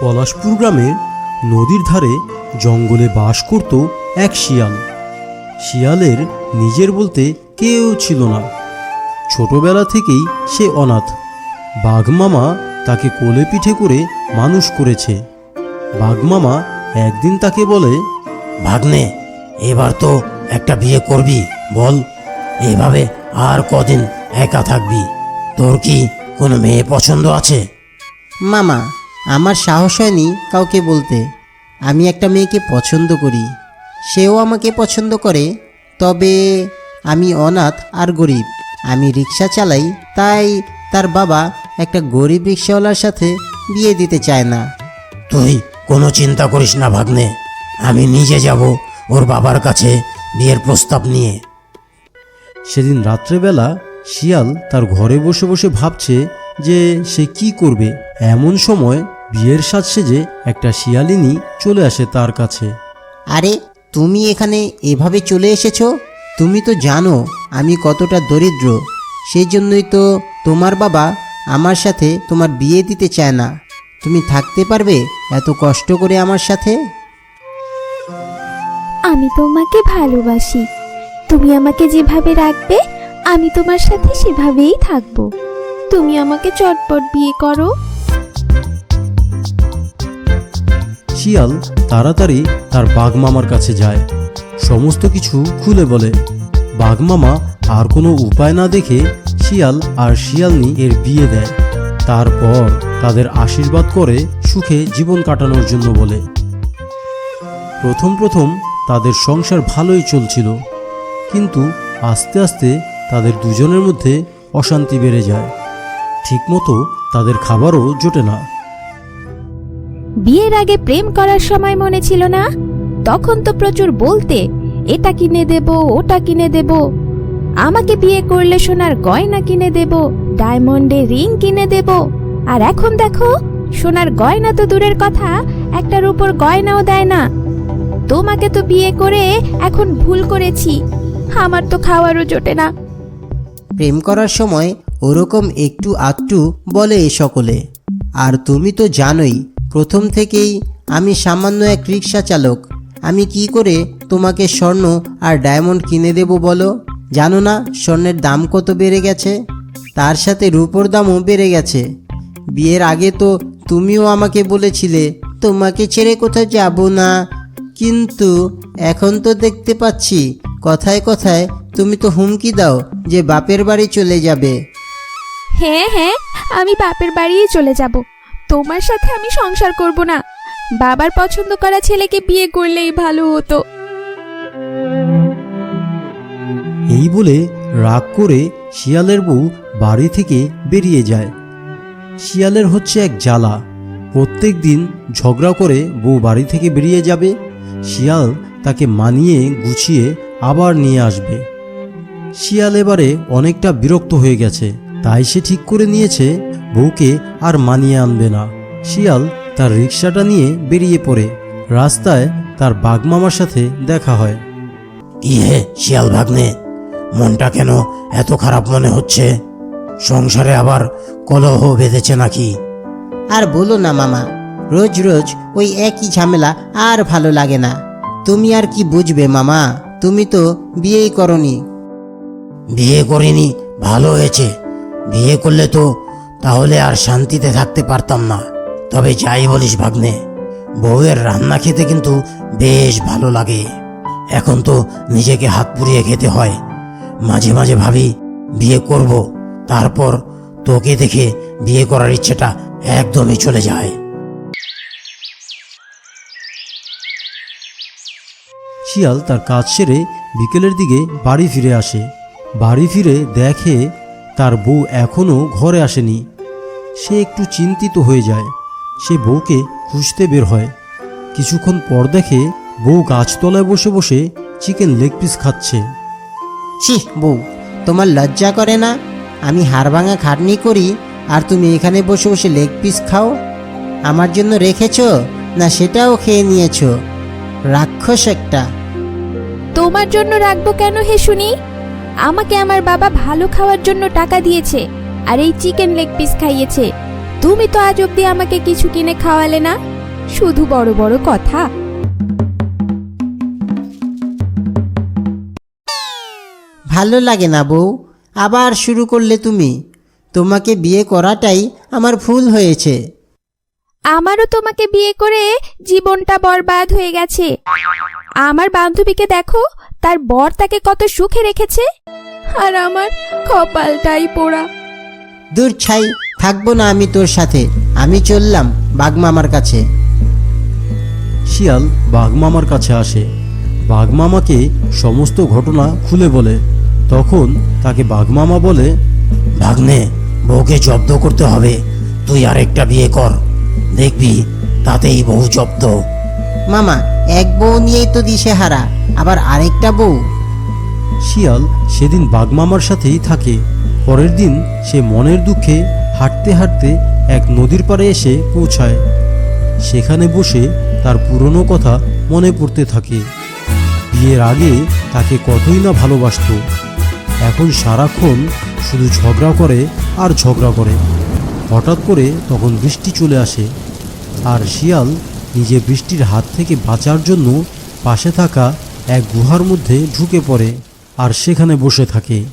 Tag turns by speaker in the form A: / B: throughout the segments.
A: পলাশপুর গ্রামের নদীর ধারে জঙ্গলে বাস করত এক শিয়াল। শিয়ালের নিজের বলতে কেউ ছিল না। ছোটবেলা থেকেই সে অনাথ। বাঘমামা তাকে কোলে পিঠে করে মানুষ করেছে। বাঘমামা একদিন তাকে বলে
B: ভাগ্নে এবার তো একটা বিয়ে করবি বল। এভাবে আর কদিন একা থাকবি। তোর কি কোনো মেয়ে পছন্দ আছে?
C: মামা আমার সাহস হয়নি কাউকে বলতে। আমি একটা মেয়েকে পছন্দ করি। সেও আমাকে পছন্দ করে তবে আমি অনাথ আর গরিব। আমি রিক্সা চালাই তাই তার বাবা একটা গরিব রিক্সাওয়ালার সাথে বিয়ে দিতে চায় না।
B: তুই কোনো চিন্তা করিস না ভাগ্নে। আমি নিজে যাব ওর বাবার কাছে বিয়ের প্রস্তাব নিয়ে।
A: সেদিন রাত্রেবেলা শিয়াল তার ঘরে বসে বসে ভাবছে যে সে কি করবে। এমন সময় বিয়ের সাজ সেজে একটা শিয়ালিনী চলে আসে তার কাছে।
C: আরে তুমি এখানে এভাবে চলে এসেছ? তুমি তো জানো আমি কতটা দরিদ্র। সেই জন্যই তো তোমার বাবা আমার সাথে তোমার বিয়ে দিতে চায় না। তুমি থাকতে পারবে এত কষ্ট করে আমার সাথে?
D: আমি তোমাকে ভালোবাসি। তুমি আমাকে যেভাবে রাখবে আমি তোমার সাথে সেভাবেই থাকব। তুমি আমাকে চটপট বিয়ে করো।
A: শিয়াল তাড়াতাড়ি তার বাঘমামার কাছে যায়। সমস্ত কিছু খুলে বলে, বাঘমামা, আর কোনো উপায় না দেখে শিয়াল আর শিয়ালনি এর বিয়ে দেয়। তারপর তাদের আশীর্বাদ করে সুখে জীবন কাটানোর জন্য বলে। প্রথম প্রথম তাদের সংসার ভালোই চলছিল, কিন্তু আস্তে আস্তে তাদের দুজনের মধ্যে অশান্তি বেড়ে যায়। ঠিকমতো তাদের খাবারও জোটে না।
D: বিয়ের আগে প্রেম করার সময় মনে ছিল না? তখন তো প্রচুর বলতে, এটা কিনে দেব, ওটা কিনে দেব। আমাকে বিয়ে করলে সোনার গয়না কিনে দেব ডায়মন্ডের রিং কিনে দেব। আর এখন দেখো, সোনার গয়না তো দূরের কথা, একটার উপর গয়নাও দেয় না। তোমাকে তো বিয়ে করে এখন ভুল করেছি, আমার তো খাওয়ারও জোটে না।
C: প্রেম করার সময় ওরকম একটু আধটু বলে এ সকলে, আর তুমি তো জানোই প্রথম থেকেই আমি সামান্য এক রিক্সা চালক। আমি কি করে তোমাকে স্বর্ণ আর ডায়মন্ড কিনে দেব বলো? জানো না স্বর্ণের দাম কত বেড়ে গেছে? তার সাথে রূপোর দামও বেড়ে গেছে। বিয়ের আগে তো তুমিও আমাকে বলেছিলে, তোমাকে ছেড়ে কোথাও যাব না। কিন্তু এখন তো দেখতে পাচ্ছি, কথায় কথায় তুমি তো হুমকি দাও যে বাপের বাড়ি চলে যাবে।
D: হ্যাঁ হ্যাঁ আমি বাপের বাড়িই চলে যাব। তোমার সাথে আমি সংসার করব না। বাবার পছন্দ করা ছেলেকে বিয়ে করলেই ভালো হতো।
A: এই বলে রাগ করে শিয়ালের বউ বাড়ি থেকে বেরিয়ে যায়। শিয়ালের হচ্ছে এক জ্বালা। প্রত্যেক দিন ঝগড়া করে বউ বাড়ি থেকে বেরিয়ে যাবে। শিয়াল তাকে মানিয়ে গুছিয়ে আবার নিয়ে আসবে। শিয়াল এবারে অনেকটা বিরক্ত হয়ে গেছে। তাই সে ঠিক করে নিয়েছে বউকে আর মানিয়ে আনবে না। শিয়াল তার রিক্সাটা নিয়ে বেরিয়ে পড়ে। রাস্তায় তার বাগমামার সাথে দেখা হয়।
B: কি হে শিয়াল ভাগ্নে? মনটা কেন এত খারাপ মনে হচ্ছে? সংসারে আবার কলহ বেঁধেছে নাকি?
C: আর বলো না মামা রোজ রোজ ওই একই ঝামেলা আর ভালো লাগে না। তুমি আর কি বুঝবে মামা? তুমি তো বিয়েই করনি।
B: বিয়ে করিনি ভালো হয়েছে। বিয়ে করলে তো তাহলে আর শান্তিতে থাকতে পারতাম না। তবে যাই বলিস ভাগ্নে, বউয়ের রান্না খেতে কিন্তু বেশ ভালো লাগে। এখন তো নিজেকে হাত পুড়িয়ে খেতে হয়। মাঝে মাঝে ভাবি, বিয়ে করব, তারপর তোকে দেখে বিয়ে করার ইচ্ছেটা একদমই চলে যায়।
A: শিয়াল তার কাজ সেরে বিকেলের দিকে বাড়ি ফিরে আসে। বাড়ি ফিরে দেখে তার বউ এখনও ঘরে আসেনি। সে একটু চিন্তিত হয়ে যায়। সে বউকে খুঁজতে বের হয়। কিছুক্ষণ পর দেখে বউ গাছতলায় বসে বসে চিকেন লেগ পিস খাচ্ছে।
C: ছি বউ তোমার লজ্জা করে না? আমি হাড়ভাঙা খাটনি করি আর তুমি এখানে বসে বসে লেগ পিস খাও? আমার জন্য রেখেছ না সেটাও খেয়ে নিয়েছো? রাক্ষস একটা।
D: তোমার জন্য রাখব কেন হে শুনি আমাকে আমার বাবা ভালো খাওয়ার জন্য টাকা দিয়েছে আর এই চিকেন লেগ পিস খাইয়েছে। তুমি তো আজ অব্দি আমাকে কিছু কিনে খাওয়ালে না? শুধু বড় বড় কথা।
C: ভালো লাগে না বউ। আবার শুরু করলে তুমি। তোমাকে বিয়ে করাটাই আমার ভুল হয়েছে।
D: আমারও তোমাকে বিয়ে করে জীবনটা বরবাদ হয়ে গেছে। আমার বান্ধবীকে দেখো তার বর তাকে কত সুখে রেখেছে? আর আমার কপালটাই পোড়া।
C: দূর ছাই থাকব না আমি তোর সাথে। আমি চললাম বাগমামার কাছে।
A: শিয়াল বাঘমামার কাছে আসে। বাঘমামাকে সমস্ত ঘটনা খুলে বলে। তখন তাকে বাঘমামা বলে
B: ভাগ্নে বউকে জব্দ করতে হবে। তুই আরেকটা বিয়ে কর। দেখবি তাতেই বউ জব্দ।
C: মামা এক বউ নিয়েই তো দিশেহারা, আবার আরেকটা বউ।
A: শিয়াল সেদিন বাঘমামার সাথেই থাকে। পরের দিন সে মনের দুঃখে হাঁটতে হাঁটতে এক নদীর পাড়ে এসে পৌঁছায়। সেখানে বসে তার পুরনো কথা মনে পড়তে থাকে। বিয়ের আগে তাকে কতই না ভালোবাসতো। এখন সারাক্ষণ শুধু ঝগড়া করে আর ঝগড়া করে। হঠাৎ করে তখন বৃষ্টি চলে আসে। আর শিয়াল নিজে বৃষ্টির হাত থেকে বাঁচার জন্য পাশে থাকা এক গুহার মধ্যে ঢুকে পড়ে আর সেখানে বসে থাকে।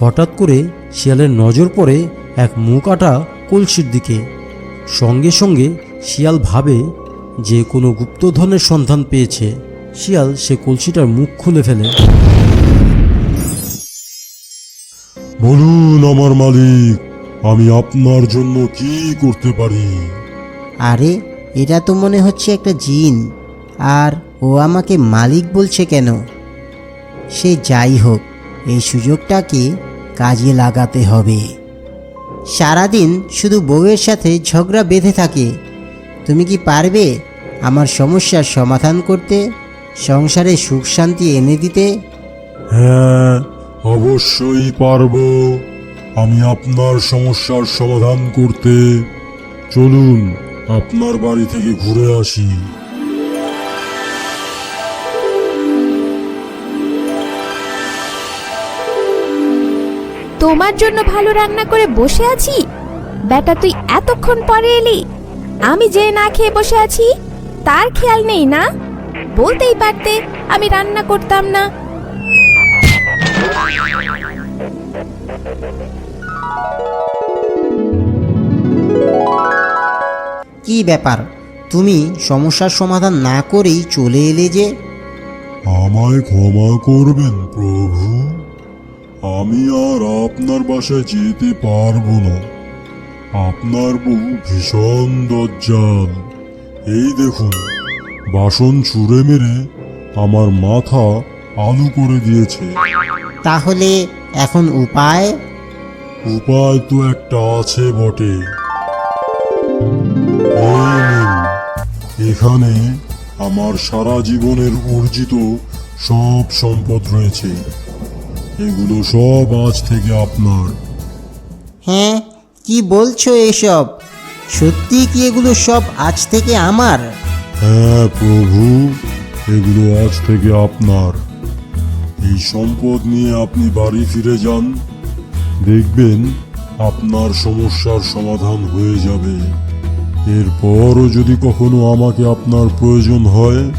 A: হঠাৎ করে শিয়ালের নজর পড়ে এক মুখ আটা কলসির দিকে। সঙ্গে সঙ্গে শিয়াল ভাবে যে কোনো গুপ্তধনের সন্ধান পেয়েছে। শিয়াল সে কলসিটার মুখ খুলে ফেলে।
E: বলুন আমার মালিক আমি আপনার জন্য কি করতে পারি?
C: আরে এটা তো মনে হচ্ছে একটা জিন। আর ও আমাকে মালিক বলছে কেন? সে যাই হোক, এই সুযোগটাকে কাজে লাগাতে হবে। সারাদিন শুধু বউয়ের সাথে ঝগড়া বেঁধে থাকে। তুমি কি পারবে আমার সমস্যার সমাধান করতে, সংসারে সুখ শান্তি এনে দিতে?
E: হ্যাঁ অবশ্যই পারব। আমি আপনার সমস্যার সমাধান করতে। চলুন। আপনার বাড়ি থেকে ঘুরে আসি।
D: তোমার জন্য ভালো রান্না করে বসে আছি? বেটা তুই এতক্ষণ পরে এলি। আমি যে না খেয়ে বসে আছি, তার খেয়াল নেই না? বলতেই পারতে আমি রান্না করতাম না।
C: কি ব্যাপার? তুমি সমস্যার সমাধান না করেই চলে এলে যে?
E: আমায় ক্ষমা করবেন প্রভু। আমি আর আপনার বাসায় যেতে পারব না। আপনার বউ ভীষণ দজ্জাল। এই দেখুন বাসন ছুঁড়ে মেরে আমার মাথা আলু করে দিয়েছে।
C: তাহলে এখন উপায়?
E: উপায় তো একটা আছে বটে। এখানে আমার সারা জীবনের অর্জিত সব সম্পদ রয়েছে। এগুলো সব আজ থেকে আপনার।
C: হ্যাঁ কি বলছো এসব? সত্যি কি এগুলো সব আজ থেকে আমার?
E: হ্যাঁ প্রভু এগুলো আজ থেকে আপনার। এই সম্পদ নিয়ে আপনি বাড়ি ফিরে যান। দেখবেন আপনার সমস্যার সমাধান হয়ে যাবে। এরপরও যদি কখনো আমাকে আপনার প্রয়োজন হয়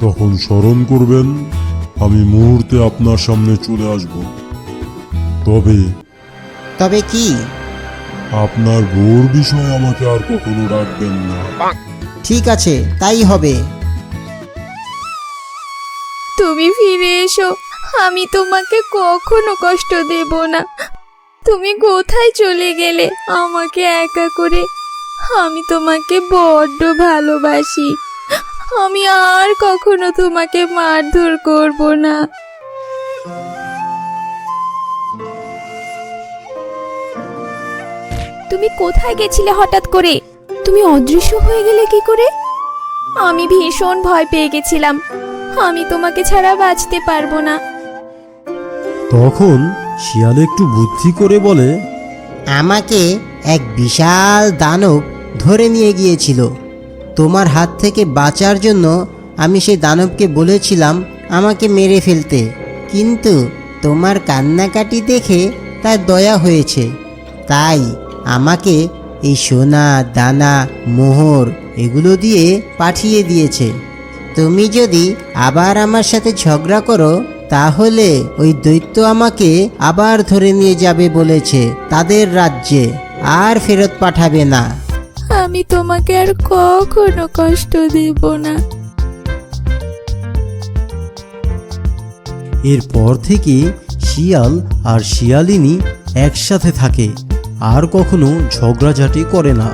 E: তখন স্মরণ করবেন আমি মুহূর্তে আপনার সামনে চলে আসব। তবে
C: তবে কি?
E: আপনার বোর বিষয়ে আমাকে আর কখনো ডাকবেন না।
C: ঠিক আছে তাই হবে।
D: তুমি ফিরে এসো আমি তোমাকে কখনো কষ্ট দেব না। তুমি কোথায় চলে গেলে আমাকে একা করে আমি তোমাকে বড্ড ভালোবাসি। আমি আর কখনো তোমাকে মারধর করব না। তুমি কোথায় গেছিলে হঠাৎ করে? তুমি অদৃশ্য হয়ে গেলে কি করে? আমি ভীষণ ভয় পেয়ে গেছিলাম। আমি তোমাকে ছাড়া বাঁচতে পারব না।
A: তখন শিয়াল একটু বুদ্ধি করে বলে
C: আমাকে এক বিশাল দানব ধরে নিয়ে গিয়েছিল। তোমার হাত থেকে বাঁচার জন্য আমি সেই দানবকে বলেছিলাম আমাকে মেরে ফেলতে। কিন্তু তোমার কান্নাকাটি দেখে তার দয়া হয়েছে। তাই আমাকে এই সোনা, দানা, মোহর এগুলো দিয়ে পাঠিয়ে দিয়েছে। তুমি যদি আবার আমার সাথে ঝগড়া করো, তাহলে ওই দৈত্য আমাকে আবার ধরে নিয়ে যাবে বলেছে তাদের রাজ্যে, আর ফেরত পাঠাবে না।
D: আমি তোমাকে আর কখনো কষ্ট দেব না।
A: এরপর থেকে শিয়াল আর শিয়ালিনী একসাথে থাকে, আর কখনো ঝগড়াঝাটি করে না।